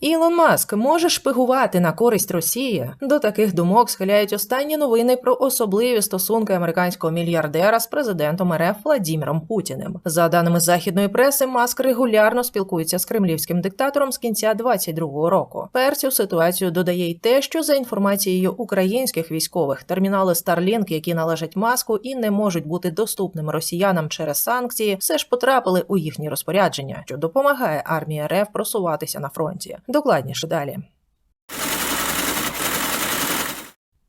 Ілон Маск може шпигувати на користь Росії. До таких думок схиляють останні новини про особливі стосунки американського мільярдера з президентом РФ Владіміром Путіним. За даними західної преси, Маск регулярно спілкується з кремлівським диктатором з кінця 22-го року. Перцю ситуацію додає й те, що за інформацією українських військових термінали Starlink, які належать маску і не можуть бути доступними росіянам через санкції, все ж потрапили у їхні розпорядження, що допомагає армії РФ просуватися на фронті. Докладніше далі.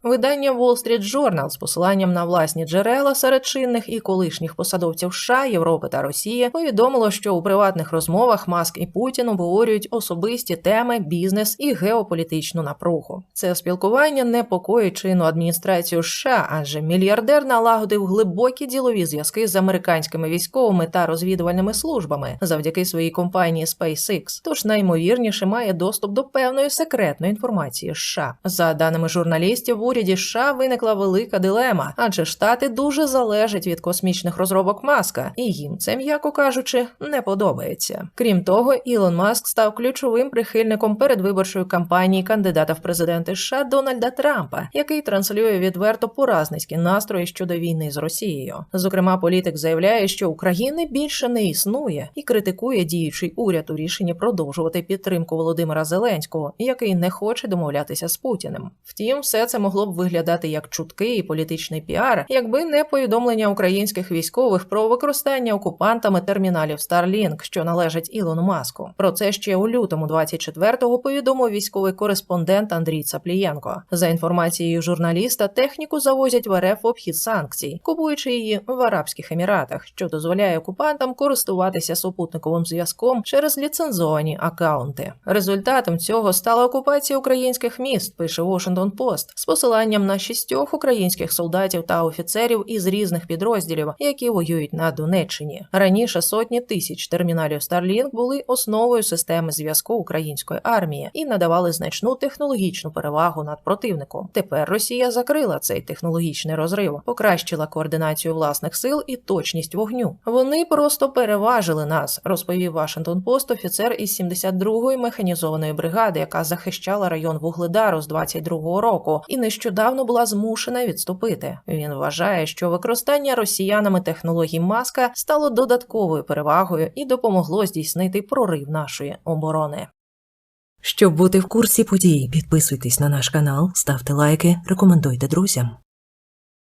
Видання Wall Street Journal з посиланням на власні джерела серед чинних і колишніх посадовців США, Європи та Росії повідомило, що у приватних розмовах Маск і Путін обговорюють особисті теми, бізнес і геополітичну напругу. Це спілкування непокоїть чинну адміністрацію США, адже мільярдер налагодив глибокі ділові зв'язки з американськими військовими та розвідувальними службами завдяки своїй компанії SpaceX, тож наймовірніше має доступ до певної секретної інформації США. За даними журналістів, уряді США виникла велика дилема, адже штати дуже залежать від космічних розробок Маска, і їм це, м'яко кажучи, не подобається. Крім того, Ілон Маск став ключовим прихильником передвиборчої кампанії кандидата в президенти США Дональда Трампа, який транслює відверто поразницькі настрої щодо війни з Росією. Зокрема, політик заявляє, що України більше не існує і критикує діючий уряд у рішенні продовжувати підтримку Володимира Зеленського, який не хоче домовлятися з Путіним. Втім, все це могло б виглядати як чутки і політичний піар, якби не повідомлення українських військових про використання окупантами терміналів Starlink, що належать Ілону Маску. Про це ще у лютому 24-го повідомив військовий кореспондент Андрій Цаплієнко. За інформацією журналіста, техніку завозять в РФ обхід санкцій, купуючи її в Арабських Еміратах, що дозволяє окупантам користуватися супутниковим зв'язком через ліцензовані акаунти. Результатом цього стала окупація українських міст, пише Washington Post, з посиланням на шістьох українських солдатів та офіцерів із різних підрозділів, які воюють на Донеччині. Раніше сотні тисяч терміналів Starlink були основою системи зв'язку української армії і надавали значну технологічну перевагу над противником. Тепер Росія закрила цей технологічний розрив, покращила координацію власних сил і точність вогню. Вони просто переважили нас, розповів Вашингтон Пост офіцер із 72-ї механізованої бригади, яка захищала район Вугледару з 22-го року, і нещодавно була змушена відступити. Він вважає, що використання росіянами технологій маска стало додатковою перевагою і допомогло здійснити прорив нашої оборони. Щоб бути в курсі подій, підписуйтесь на наш канал, ставте лайки, рекомендуйте друзям.